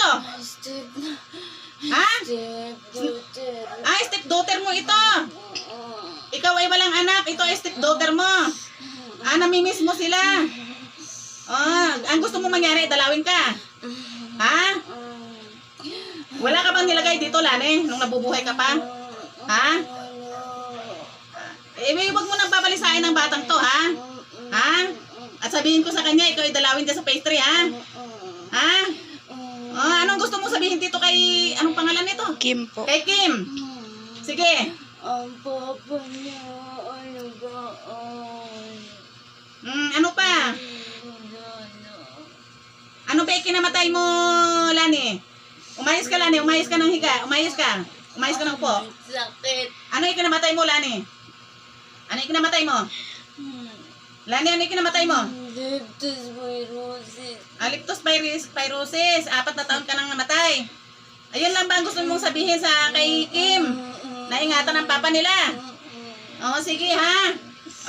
ito? Step, Ha? Ay, stepdaughter mo ito. Ikaw ay walang anak. Ito ay stepdaughter mo. Ah, namimiss mo sila. Ah, ang gusto mo mangyari, dalawin ka. Ha? Wala ka bang nilagay dito, Lani, nung nabubuhay ka pa? Ha? Eh, wag mo nang babalisain ng batang to, ha? Ha? At sabihin ko sa kanya, ikaw ay dalawin dyan sa pastry, ha? Ha? Ah, anong gusto mo sabihin dito kay, anong pangalan nito? Kim po. Kay Kim. Sige. Ang papa niya, ano gaan? Mm, ano pa? Ano ba ikinamatay mo, Lani? Umayos ka, Lani. Umayos ka ng higa. Umayos ka. Umayos ka ng upo. Sakit. Ano ikinamatay mo, Lani? Ano ikinamatay mo? Lani, ano ikinamatay mo? Leptos viruses. Aliptospirosis, pyrosis. Apat na taon ka nang namatay. Ayun lang ba ang gusto mong sabihin sa kay Kim? Naingatan ng papa nila. Oo, sige ha.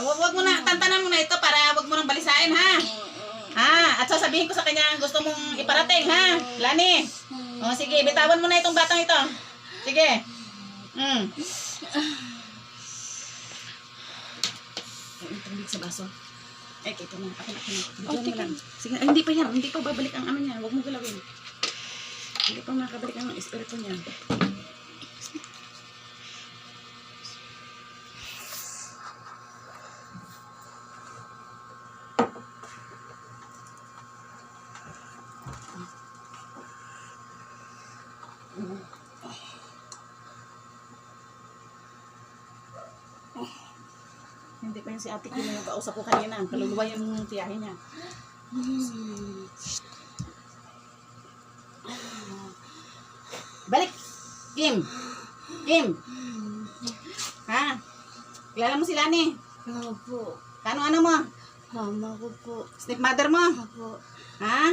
Wag, wag mo na, tantanan mo na ito para wag mo nang balisain ha. Ha, at sasabihin ko sa kanya ang gusto mong iparating ha. Lani. O sige, bitawan mo na itong batang ito. Sige. Mm. Tubig sa baso. Eh, ito na. Ako na. Bigyan mo lang. Sige, ay, hindi pa yan. Hindi pa babalik ang ano niya. Huwag mo galawin. Hindi pa makabalik ang espiritu niya. Hindi pa yun si ate Kim yung kausap ko kanina. Kaluluwa yung tiyahin niya. Balik! Kim! Kim! Ha? Kilala mo si Lani? Opo. Kano ano mo? Mama ko po. Stepmother mo? Opo. Ha?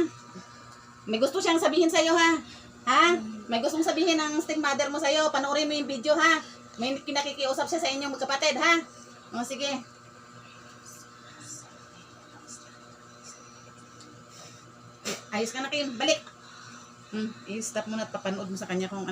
May gusto siyang sabihin sa'yo ha? Ha? May gustong sabihin ng stepmother mo sa'yo. Panoorin mo yung video ha? May kinakikiusap siya sa inyong magkapatid ha? O sige. Ayos ka na Kim. Balik. Hmm, i-stop mo na at papanood mo sa kanya kung